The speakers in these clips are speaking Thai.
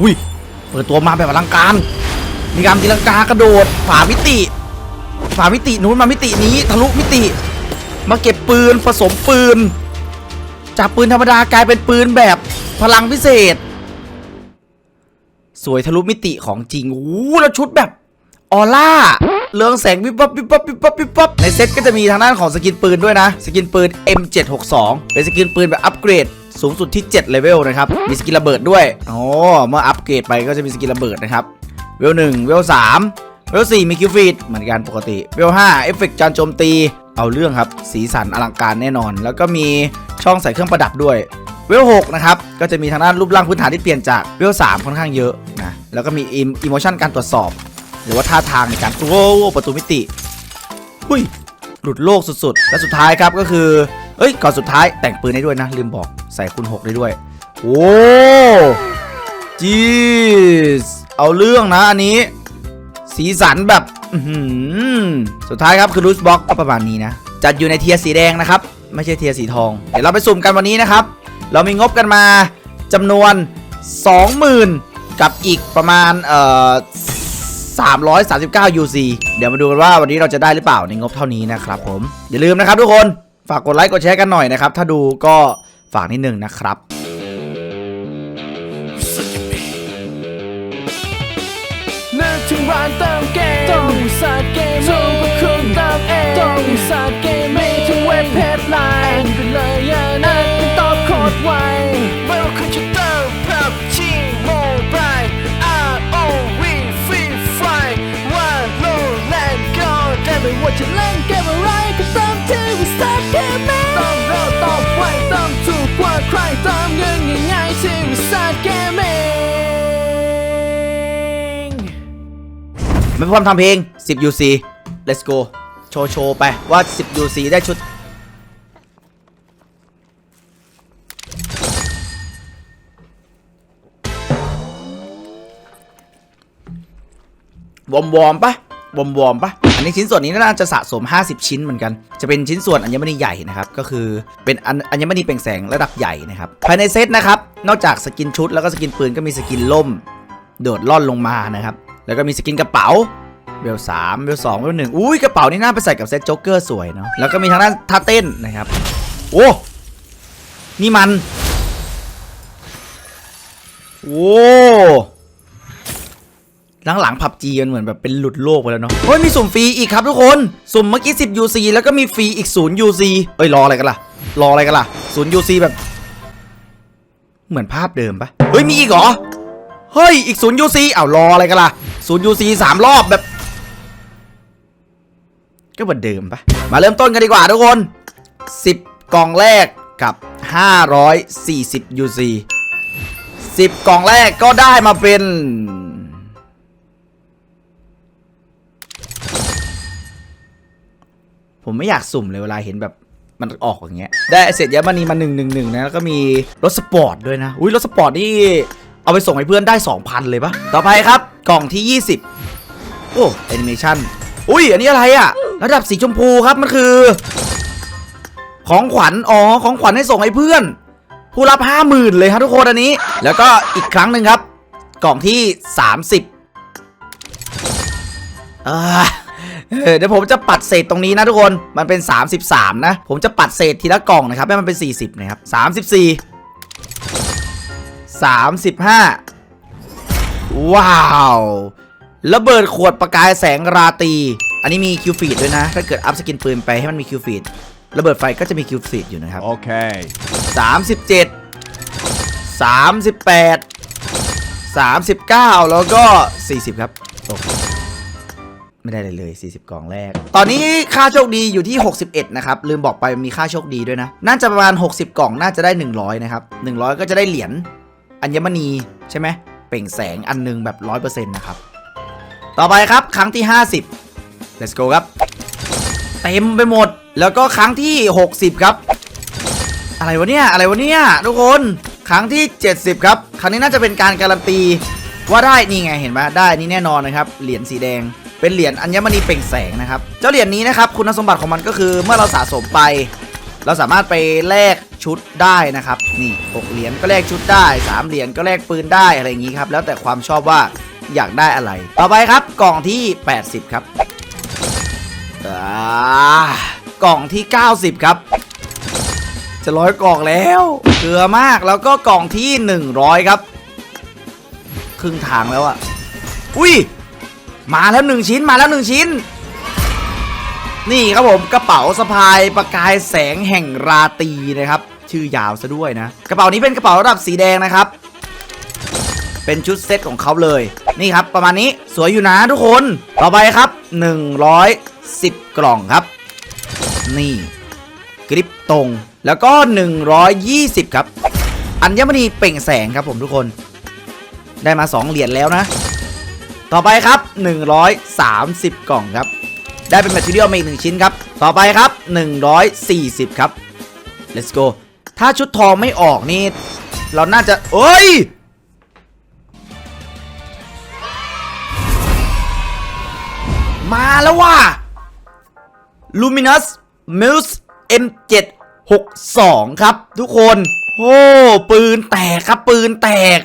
อุ้ย เปิดตัวมาแบบอลังการ มีการตีลังกากระโดดฝ่ามิติ ฝ่ามิตินู้นมามิตินี้ทะลุมิติ มาเก็บปืนผสมปืน จากปืนธรรมดากลายเป็นปืนแบบพลังพิเศษ สวยทะลุมิติของจริงอู้แล้วชุดแบบออร่าเรืองแสงวิบวับวิบวับวิบวับวิบวับในเซ็ตก็จะมีทางด้านของสกินปืนด้วยนะ สกินปืน M762 เป็นสกินปืนแบบอัปเกรด สูงสุดที่7เลเวลนะครับ มีสกินระเบิดด้วยอ๋อเมื่ออัปเกรดไปก็จะมีสกินระเบิดนะครับเวล1เวล3เวล4มีคิวฟีดเหมือนกันปกติเวล5เอฟเฟกต์การโจมตีเอาเรื่องครับ สีสันอลังการแน่นอน แล้วก็มีช่องใส่เครื่องประดับด้วยเวล6นะครับ ก็จะมีทางด้านรูปร่างพื้นฐานที่เปลี่ยนจากเวล3ค่อนข้างเยอะนะแล้วก็มีอิโมชันการตรวจสอบ หรือว่าท่าทางในการโอ้ประตูมิติหุยหลุดโลกสุดๆ และสุดท้ายครับก็คือ เอ้ยก่อนสุดท้ายแต่งปืนได้ด้วยนะ ลืมบอกใส่คูณ6ได้ด้วย โอ้จีสเอาเรื่องนะอันนี้ สีสันแบบสุดท้ายครับคือรูสบ็อกก็ประมาณนี้นะ จัดอยู่ในเทียสีแดงนะครับ ไม่ใช่เทียสีทอง เดี๋ยวเราไปสุ่มกันวันนี้นะครับ เรามีงบกันมาจำนวน 20,000 กับอีกประมาณเอ่อ339 UC เดี๋ยวมาดูกันว่าวันนี้เราจะได้หรือเปล่าในงบเท่านี้นะครับผม อย่าลืมนะครับทุกคนากกดไลค์กดแชร์กันหน่อยนะครับ ถ้าดูก็ฝากนิดนึงนะครับนึกถึงร้านเติมเกมต้องสาเกมมิ่งก็คุณเติมเองต้องสาเกมมิ่งที่เว็บเพจไลน์ก็เลยอย่านัดตอบโคดไว้ Welcome to the PUBG Mobile ROV Free Fire ว่าโลแลนก็ได้ไม่ว่าจะเล่นเกมอะไรก็ ไม่พร้อมทำเพลง 10 UC let's go โชว์โชว์ไปว่า 10 UC ได้ชุด วอมวอมปะวอมวอมปะอันนี้ชิ้นส่วนนี้น่าจะสะสม 50 ชิ้นเหมือนกัน จะเป็นชิ้นส่วนอัญมณีใหญ่นะครับ ก็คือเป็นอัญมณีเปล่งแสงระดับใหญ่นะครับ ภายในเซตนะครับ นอกจากสกินชุดแล้วก็สกินปืนก็มีสกินล่ม โดดล่อนลงมานะครับ แล้วก็มีสกินกระเป๋าเวลสามเวลสองเวลหนึ่งอุ้ยกระเป๋านี่น่าไปใส่กับเซตโจ๊กเกอร์สวยเนาะแล้วก็มีทางด้านท่าเต้นนะครับ โอ้นี่มันโอ้หลังๆผับจีมันเหมือนแบบเป็นหลุดโลกไปแล้วเนาะเฮ้ยมีสุ่มฟรีอีกครับทุกคน สุ่มเมื่อกี้10 UC แล้วก็มีฟรีอีก0 UC เอ้ยรออะไรกันล่ะ รออะไรกันล่ะ0 UC แบบ เหมือนภาพเดิมปะเฮ้ยมีอีกเหรอเฮ้ยอีก0 UC อ้าวรออะไรกันล่ะ 0 UC สามรอบแบบ ก็เหมือนเดิมปะมาเริ่มต้นกันดีกว่าทุกคน 10 กล่องแรกกับ 540 UC 10 กล่องแรกก็ได้มาเป็น ผมไม่อยากสุ่มเลยเวลาเห็นแบบมันออกอย่างเงี้ย ได้เสร็จยามานีมา1 1 1นะ แล้วก็มีรถสปอร์ตด้วยนะ อุ้ยรถสปอร์ตนี่เอาไปส่งให้เพื่อนได้ 2,000 เลยปะต่อไปครับ กล่องที่ 20 โอ้แอนิเมชันอุ้ย อันนี้อะไรอะระดับสีชมพูครับ มันคือ ของขวัญ อ๋อ ของขวัญให้ส่งให้เพื่อน ผู้รับ50,000เลยครับทุกคนอันนี้ แล้วก็อีกครั้งหนึ่งครับ กล่องที่ 30อ่าเดี๋ยวผมจะปัดเศษตรงนี้นะทุกคน มันเป็น 33 นะ ผมจะปัดเศษทีละกล่องนะครับ ให้มันเป็น 40 นะครับ 34 35 ว้าวระเบิดขวดประกายแสงราตรีอันนี้มีคิวฟีดด้วยนะ ถ้าเกิดอัพสกินปืนไปให้มันมีคิวฟีดระเบิดไฟก็จะมีคิวฟีดอยู่นะครับ Okay. 37 38 39แล้วก็40ครับโอ้โหไม่ได้เลยเลย 40 กล่องแรก ตอนนี้ค่าโชคดีอยู่ที่ 61 นะครับ ลืมบอกไปมีค่าโชคดีด้วยนะ น่าจะประมาณ 60 กล่องน่าจะได้ 100 นะครับ 100 ก็จะได้เหรียญอัญมณีใช่ไหม เปล่งแสงอันหนึงแบบ100%นะครับ ต่อไปครับครั้งที่ 50 let's go ครับ เต็มไปหมด แล้วก็ครั้งที่ 60 ครับ อะไรวะเนี่ย อะไรวะเนี่ย ทุกคน ครั้งที่ 70 ครับ ครั้งนี้น่าจะเป็นการการันตีว่าได้นี่ไงเห็นไหมได้นี่แน่นอนนะครับ เหรียญสีแดง เป็นเหรียญอัญมณีเปล่งแสงนะครับ เจ้าเหรียญนี้นะครับ คุณสมบัติของมันก็คือเมื่อเราสะสมไป เราสามารถไปแลก ชุดได้นะครับนี่6เหรียญก็แลกชุดได้3เหรียญก็แลกปืนได้อะไรอย่างนี้ครับแล้วแต่ความชอบว่าอยากได้อะไร ต่อไปครับกล่องที่ 80 ครับกล่องที่ 90 ครับ จะร้อยกล่องแล้วเกลือมากแล้วก็กล่องที่ 100 ครับ ครึ่งทางแล้วอะอุ้ยมาแล้วหนึ่งชิ้นมาแล้วหนึ่งชิ้น นี่ครับผมกระเป๋าสะพายประกายแสงแห่งราตรีนะครับ ชื่อยาวซะด้วยนะ กระเป๋านี้เป็นกระเป๋าระดับสีแดงนะครับ เป็นชุดเซตของเขาเลย นี่ครับ ประมาณนี้สวยอยู่นะทุกคน ต่อไปครับ 110 กล่องครับ นี่กริปตรง แล้วก็ 120 ครับ อัญมณีเปล่งแสงครับผมทุกคน ได้มา 2 เหรียญแล้วนะ ต่อไปครับ 130 กล่องครับได้เป็นแมทเทียลมาอีกหนึ่งชิ้นครับ ต่อไปครับ 140 ครับ let's go ถ้าชุดทองไม่ออกนี่ เราน่าจะเอ้ย มาแล้วว่ะ Luminous Muse M762 ครับ ทุกคนโอ้ปืนแตกครับ ปืนแตก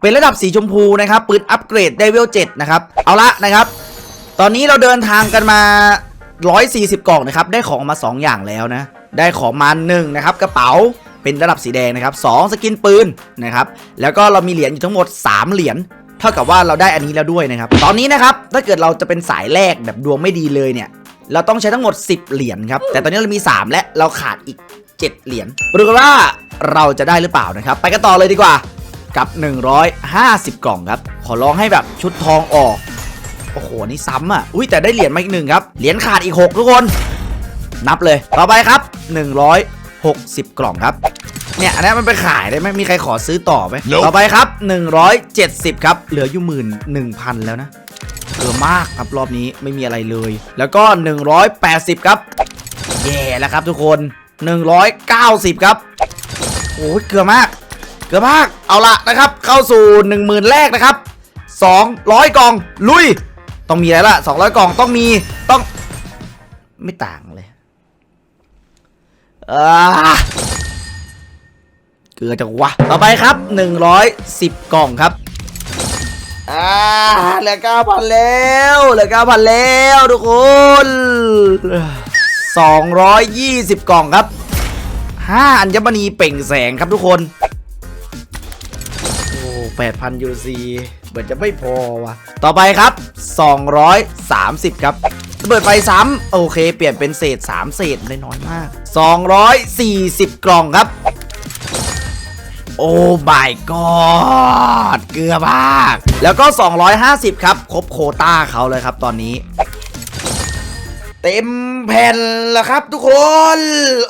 เป็นระดับสีชมพูนะครับ ปืนอัปเกรดได้เวล7นะครับ เอาละนะครับ ตอนนี้เราเดินทางกันมา 140 กล่องนะครับ ได้ของมา 2 อย่างแล้วนะ ได้ของมา1นะครับ กระเป๋า เป็นระดับสีแดงนะครับ2สกินปืนนะครับแล้วก็เรามีเหรียญอยู่ทั้งหมด 3 เหรียญเท่ากับว่าเราได้อันนี้แล้วด้วยนะครับ ตอนนี้นะครับถ้าเกิดเราจะเป็นสายแรกแบบดวงไม่ดีเลยเนี่ยเราต้องใช้ทั้งหมด 10 เหรียญครับแต่ตอนนี้เรามี 3 และเราขาดอีก 7 เหรียญปรากฏว่าเราจะได้หรือเปล่านะครับ ไปกันต่อเลยดีกว่ากับ 150 กล่องครับ ขอลองให้แบบชุดทองออก โอ้โห นี่ซ้ำอะ อุ้ยแต่ได้เหรียญมาอีกหนึ่งครับ เหรียญขาดอีก 6 ทุกคน นับเลย ต่อไปครับ 160 กล่องครับเนี่ยอันนี้มันไปขายได้ไหมมีใครขอซื้อต่อไหม Nope ต่อไปครับ 170 ครับ เหลืออยู่หมื่นหนึ่งพันแล้วนะเยอะมากครับรอบนี้ไม่มีอะไรเลย แล้วก็ 180 ครับแย่แล้วครับทุกคน 190 ครับโอ้ยเกลือมาก เกลือมากเอาละนะครับ เข้าสู่ 10,000 แรกนะครับ 200 กล่องลุย ต้องมีอะไรละ200 กล่องต้องมีต้องไม่ต่างเลยอ่า เกือจังวะ ต่อไปครับ 110 กล่องครับอ่าเหลือ9,000แล้วเหลือ9,000แล้วทุกคน220กล่องครับ5อัญมณีเปล่งแสงครับทุกคน โอ้แปดพันยูซีเหมือนจะไม่พอว่ะ ต่อไปครับ230ครับ ระเบิดไฟซ้ำโอเค เปลี่ยนเป็นเศษ 3 เศษได้น้อยมาก 240 กล่องครับ โอ้ my god เกลือมาก แล้วก็ 250 ครับ ครบโควต้าเขาเลยครับตอนนี้ เต็มแผ่นแล้วครับทุกคน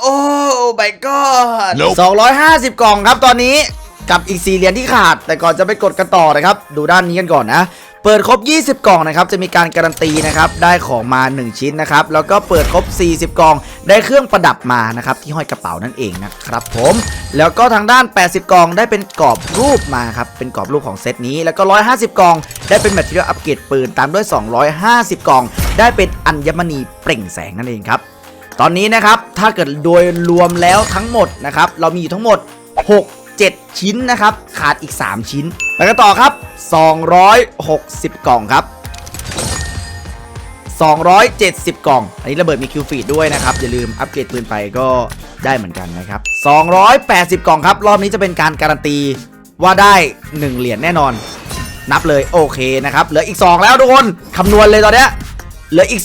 โอ้ my god Nope 250 กล่องครับตอนนี้กับอีก4เหรียญที่ขาด แต่ก่อนจะไปกดกันต่อนะครับ ดูด้านนี้กันก่อนนะ เปิดครบ 20 กล่องนะครับจะมีการการันตีนะครับได้ของมา 1 ชิ้นนะครับแล้วก็เปิดครบ 40 กล่อง ได้เครื่องประดับมานะครับที่ห้อยกระเป๋านั่นเองนะครับผมแล้วก็ทางด้าน 80 กล่องได้เป็นกรอบรูปมาครับเป็นกรอบรูปของเซตนี้ แล้วก็ 150 กล่อง ได้เป็นแมทเทียลอัปเกรดปืนตามด้วย 250 กล่อง ได้เป็นอัญมณีเปล่งแสงนั่นเองครับตอนนี้นะครับถ้าเกิดโดยรวมแล้วทั้งหมดนะครับเรามีอยู่ทั้งหมด 6 7 ชิ้นนะครับ ขาดอีก 3 ชิ้น ไปกันต่อครับ 260 กล่องครับ 270 กล่อง อันนี้ระเบิดมีคิวฟีดด้วยนะครับ อย่าลืมอัปเกรดปืนไปก็ได้เหมือนกันนะครับ 280 กล่องครับ รอบนี้จะเป็นการการันตีว่าได้ 1 เหรียญแน่นอน นับเลยโอเคนะครับ เหลืออีก 2 แล้วทุกคนคำนวณเลยตอนนี้เหลืออีก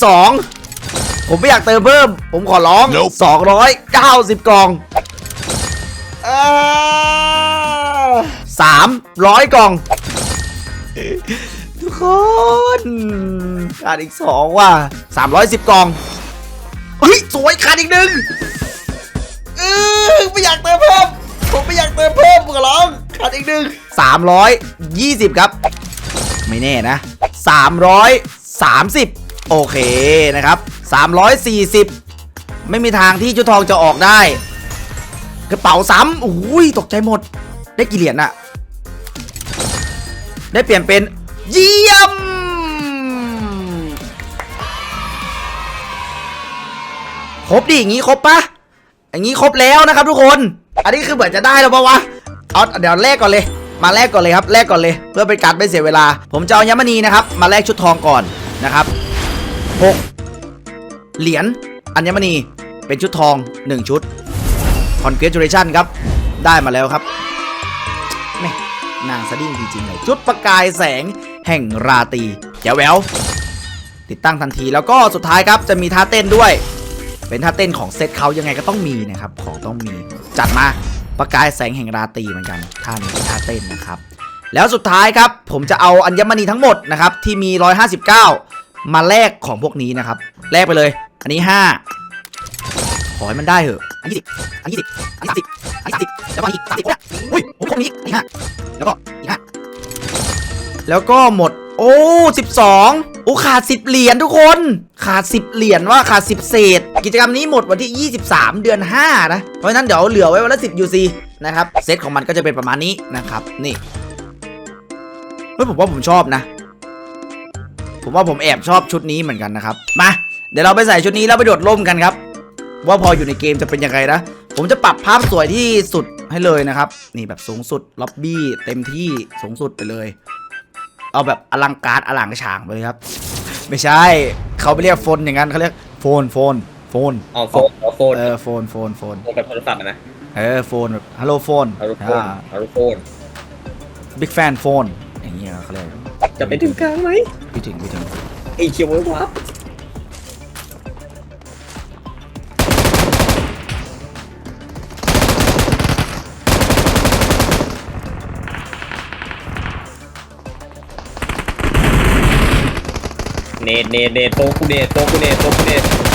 2 ผมไม่อยากเติมเพิ่ม ผมขอร้อง nope. 290 กล่อง Ah! 300 กล่อง ทุกคนขาดอีก 2 ว่ะ 310 กล่องเฮ้ย สวยขาดอีกหนึ่งเออไม่อยากเติมเพิ่ม ผมไม่อยากเติมเพิ่มกอร้องขาดอีกหนึ่ง320 ครับ ไม่แน่นะ 330 โอเคนะครับ 340 ไม่มีทางที่จุดทองจะออกได้ กระเป๋าซ้ำอุ้ยตกใจหมด ได้กี่เหรียญอะ ได้เปลี่ยนเป็นเยี่ยม ครบดิอย่างงี้ครบปะอย่างงี้ครบแล้วนะครับทุกคน อันนี้คือเหมือนจะได้แล้วปะวะ เอาเดี๋ยวแลกก่อนเลย มาแลกก่อนเลยครับแลกก่อนเลย เพื่อเป็นการไม่เสียเวลา ผมจะเอายมณีนะครับ มาแลกชุดทองก่อนนะครับหกเหรียญอัญมณีเป็นชุดทอง 1 ชุด congratulation ครับ ได้มาแล้วครับ นางสดิ้งจริงๆเลยชุดประกายแสงแห่งราตรีแจ๋วแหววติดตั้งทันทีแล้วก็สุดท้ายครับจะมีท่าเต้นด้วย เป็นท่าเต้นของเซตเขายังไงก็ต้องมีนะครับของต้องมีจัดมาประกายแสงแห่งราตรีเหมือนกันท่านี้ท่าเต้นนะครับ แล้วสุดท้ายครับผมจะเอาอัญมณีทั้งหมดนะครับที่มี 159 มาแลกของพวกนี้นะครับแลกไปเลย อันนี้ 5 ขอให้มันได้เถอะอันนี้สิบอันนี้สิบอันนี้สิอันนี้ สิแล้วก็อีกสามสิบเนี่ยอุ้ยผมคงนี้อีกอันนี้ห้าแล้วก็อีกห้าแล้วก็หมด โอ้12โอ้ขาด10เหรียญทุกคน ขาด10เหรียญว่าขาด10เศษ กิจกรรมนี้หมดวันที่ 23 เดือน 5 นะ เพราะฉะนั้นเดี๋ยวเหลือไว้วันละ10 UC นะครับ เซตของมันก็จะเป็นประมาณนี้นะครับ นี่ เฮ้ยผมว่าผมชอบนะ ผมว่าผมแอบชอบชุดนี้เหมือนกันนะครับ มา เดี๋ยวเราไปใส่ชุดนี้แล้วไปโดดร่มกันครับ ว่าพออยู่ในเกมจะเป็นยังไงนะ ผมจะปรับภาพสวยที่สุดให้เลยนะครับ นี่แบบสูงสุดล็อบบี้เต็มที่สูงสุดไปเลย เอาแบบอลังการอลังฉางไปเลยครับ ไม่ใช่เขาไม่เรียกโฟนอย่างนั้นเขาเรียกโฟนโฟนโฟนเอาโฟนเอาโฟนเออโฟนโฟนโฟนโฟนแบบโทรศัพท์อะนะเออโฟนแบบฮัลโหลโฟนเอาลูกโฟนอ่าเอาลูกโฟนบิ๊กแฟนโฟนอย่างเงี้ยเขาเรียกจะไปถึงกลางไหมพี่ถึงพี่ถึงไอ้เขียวไว้วับ เนตเนตเนตโตกูเนตโตกูเนตโตกูเนต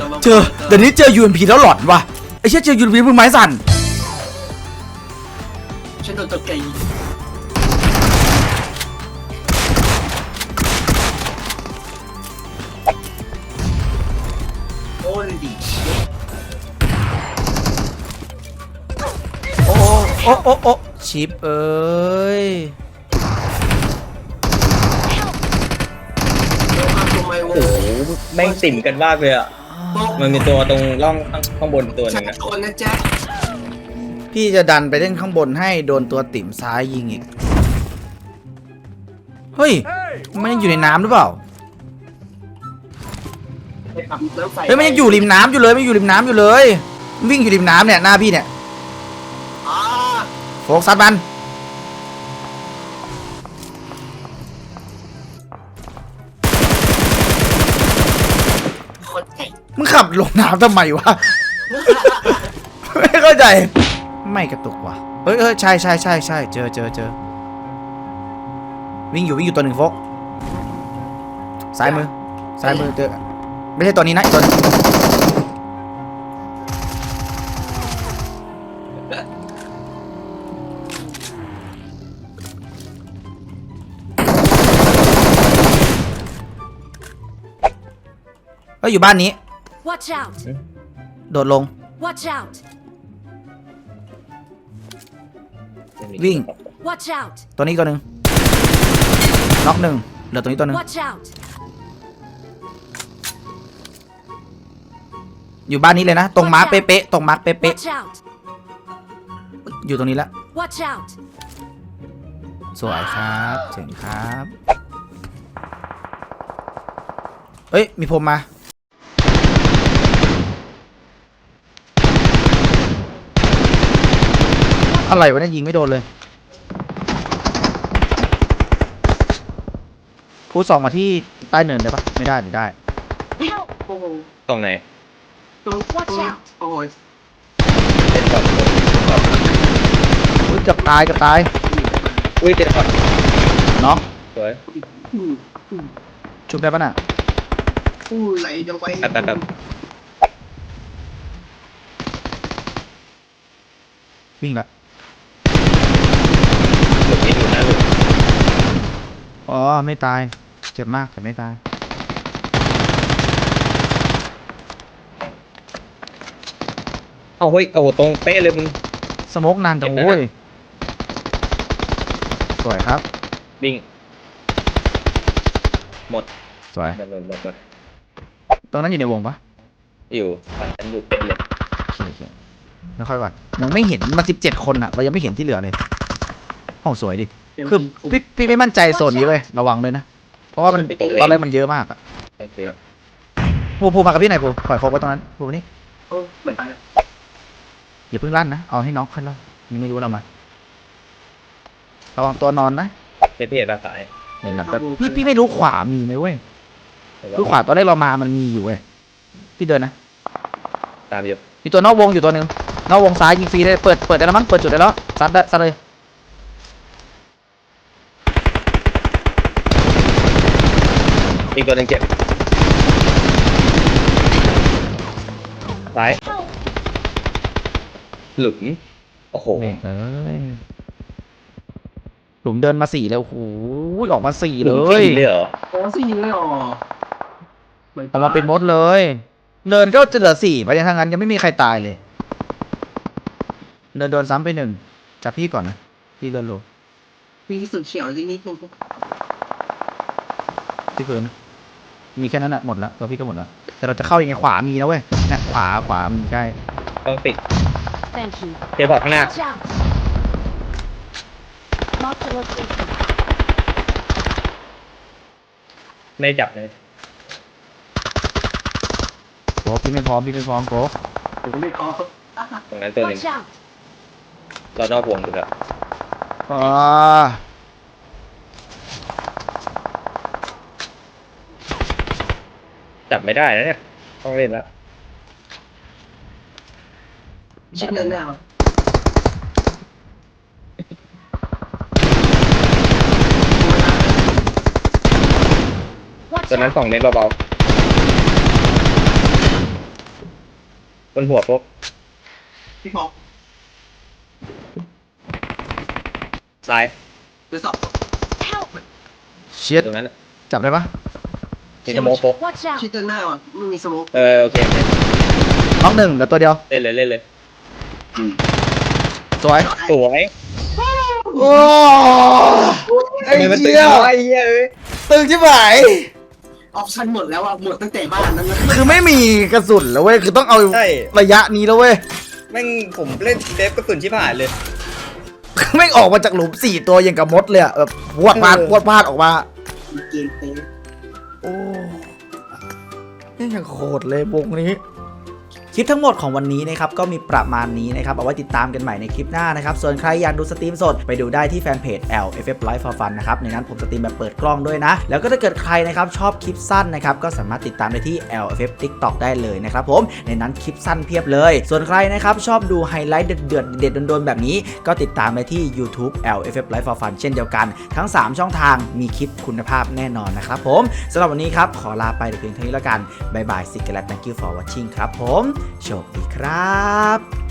เซยจะมาเจอเดี๋ยวนี้เจอ UMP แล้วหลอนว่ะไอ้เชี่ยเจอ UMP มือไม้สั่นฉันโดนตบไก่ยิงโอ้ยดีโอ้โอ้โอ้โอ้ชิปเอ้ยเดี๋ยวมาทำไมวะโอ้โหแม่งติ่มกันมากเลยอะโป๊ะ มันมีตัวตรงร่องข้างข้างบนตัวหฉันึ่นงนะโดนนะแจ๊คพี่จะดันไปเล่นข้างบนให้โดนตัวติ่มซ้ายยิงอีก เฮ้ย มันยังอยู่ในน้ำหรือเปล่า ไปขับน้ำใสเฮ้ยมันยังอยู่ริมน้ำอยู่เลยมันอยู่ริมน้ำอยู่เลยวิ่งอยู่ริมน้ำเนี่ยหน้าพี่เนี่ย อ่าโฟกซัดมันคน ลงน้ำทำไมวะ ไม่เข้าใจ ไม่กระตุกว่ะเอ้ยเอ้ยใช่ใช่ใช่ใช่เจอเจอเจอวิ่งอยู่วิ่งอยู่ตัวหนึ่งโฟกซ้ายมือซ้ายมือเจอไม่ใช่ตัวนี้นะอีกตัวหนึงเอ้ยอยู่บ้านนี้ Watch out! โดดลง Watch out! วิ่ง Watch out! ตัวนี้ตัวหนึ่งน็อกหนึ่งเหลือตัวนี้ตัวหนึ่ง Watch out! อยู่บ้านนี้เลยนะ ตรงมาร์คเป๊ะๆตรงมาร์คเป๊ะ Watch out! ๆอยู่ตรงนี้ละ Watch out! สวยครับเจ๋งครับ เอ้ย มีพรมมา อะไรวะเนี่ยยิงไม่โดนเลยพูดสองมาที่ใต้เนินได้ปะไม่ได้หรือได้ โอ้โหตรงไหนตรง Watch out โอ้ยเต้นก่อนอุ้ยเกือบตายเกือบตายอุ้ยเต้นก่อนเนาะสวยอืมอืมชุบได้ปะน่ะอู้ไหลจังไปแป๊บแป๊บแป๊บ วิ่งละ ไม่อยู่นะลูกอ๋อไม่ตาย เจ็บมากแต่ไม่ตาย เอาเฮ้ยโอ้โหตรงเป๊ะเลยมึง สโมกนานจังเจ็บนะโว้ยสวยครับ วิ่งหมดสวย หมดหมดหมดหมดตรงนั้นอยู่ในวงปะอยู่ฝั่งฉันอยู่เป็นเลยโอเคโอเคไม่ค่อยก่อนยังไม่เห็นมันสิบเจ็ดคนอะเรายังไม่เห็นที่เหลือเลย ห้องสวยดิ คือพี่พี่ไม่มั่นใจโซนนี้เว้ยระวังด้วยนะ เพราะว่ามันตอนแรกมันเยอะมากอะโอเคภูภูมากับพี่หน่อยภูปล่อยโฟกัสตรงนั้นภูนี่โอ้เหมือนตายแล้วอย่าเพิ่งลั่นนะ เอาให้น้องขึ้นแล้วยังไม่รู้เรามาระวังตัวนอนนะเป็นพี่เอกภาษาเห็นหนักแต่พี่พี่ไม่รู้ขวามีไหมเว้ยคือขวาตอนแรกเรามามันมีอยู่เว้ยพี่เดินนะตามอยู่มีตัวนอกวงอยู่ตัวหนึ่งนอกวงซ้ายยิงฟรีได้เปิดเปิดได้แล้วมั้งเปิดจุดได้แล้วซัดได้ซัดเลย อีกตัวหนึ่งเจ็บซ้ายหลุมโอ้โหโอ้เอ้ยหลุมเดินมาสี่เลยโอ้โหออกมาสี่เลยเลยเหรอโอ้สี่เลยอ๋อเอามาเป็นมดเลยเนินก็จะเหลือสี่ไปยังทางนั้นยังไม่มีใครตายเลยเนินโดนซ้ำไปหนึ่งจับพี่ก่อนนะพี่เดินโล มีสุดเฉียวที่นี่ตรง ที่พื้น มีแค่นั้นอะหมดแล้วตัวพี่ก็หมดแล้วแต่เราจะเข้ายังไงขวามีนะเว้ยเนี่ยขวาขวามีใกล้ต้องติด Thank you. เทพอร์ตข้างหน้า Watch out. Mark the location. ไม่จับเลยโกพี่ไม่พร้อมพี่ไม่พร้อมโกผมไม่คอตรงนั้นตัวหนึ่ง Watch out. เรานอกวงอยู่แล้ว อ่า จับไม่ได้นะเนี่ย ต้องเล่นแล้วชิ้นนั้นแล้ว Watch ตัวนั้น out. สองเน้นเบาๆบนหัวปุ๊บพี่พอซ้ายหรือสอบ Help. เชียดตรงนั้นน่ะจับได้ปะมี สโมกปุ๊บ Watch out. ชิ้นหน้าอะไม่มีสโมกเออโอเคน้องหนึ่งเหลือตัวเดียว เล่นเลยเล่นเลยสวย สวยโอ้ไอ้มันเหี้ยไอ้เหี้ยเอ้ยตึงชิบหายออปชั่นหมดแล้วอะหมดตั้งแต่บ้านนั้นนะคือไม่มีกระสุนแล้วเว้ย คือต้องเอาใช่ระยะนี้แล้วเว้ย แม่งผมเล่นเซฟกระสุนชิบหายเลย ไม่งออกมาจากหลุมสี่ตัวอย่างกับมดเลยอะแบบพวดพลาดเออพวดพลาดออกมา เกมเต้ โอ้ยยังโคตรเลยวงนี้ คลิปทั้งหมดของวันนี้นะครับก็มีประมาณนี้นะครับเอาไว้ติดตามกันใหม่ในคลิปหน้านะครับส่วนใครอยากดูสตรีมสดไปดูได้ที่แฟนเพจ LFF Live for Fun นะครับในนั้นผมสตรีมแบบเปิดกล้องด้วยนะ แล้วก็ถ้าเกิดใครนะครับชอบคลิปสั้นนะครับก็สามารถติดตามได้ที่ LFF TikTok ได้เลยนะครับผมในนั้นคลิปสั้นเพียบเลย ส่วนใครนะครับชอบดูไฮไลท์เดือดเด็ดโดนๆแบบนี้ ก็ติดตามได้ที่ YouTube LFF Live for Fun เช่นเดียวกัน ทั้ง 3 ช่องทางมีคลิปคุณภาพแน่นอนนะครับผมสำหรับวันนี้ครับขอลาไปเพียงเท่านี้แล้วกันบายบายสิกและ thank you for watching ครับผมโชคดีครับ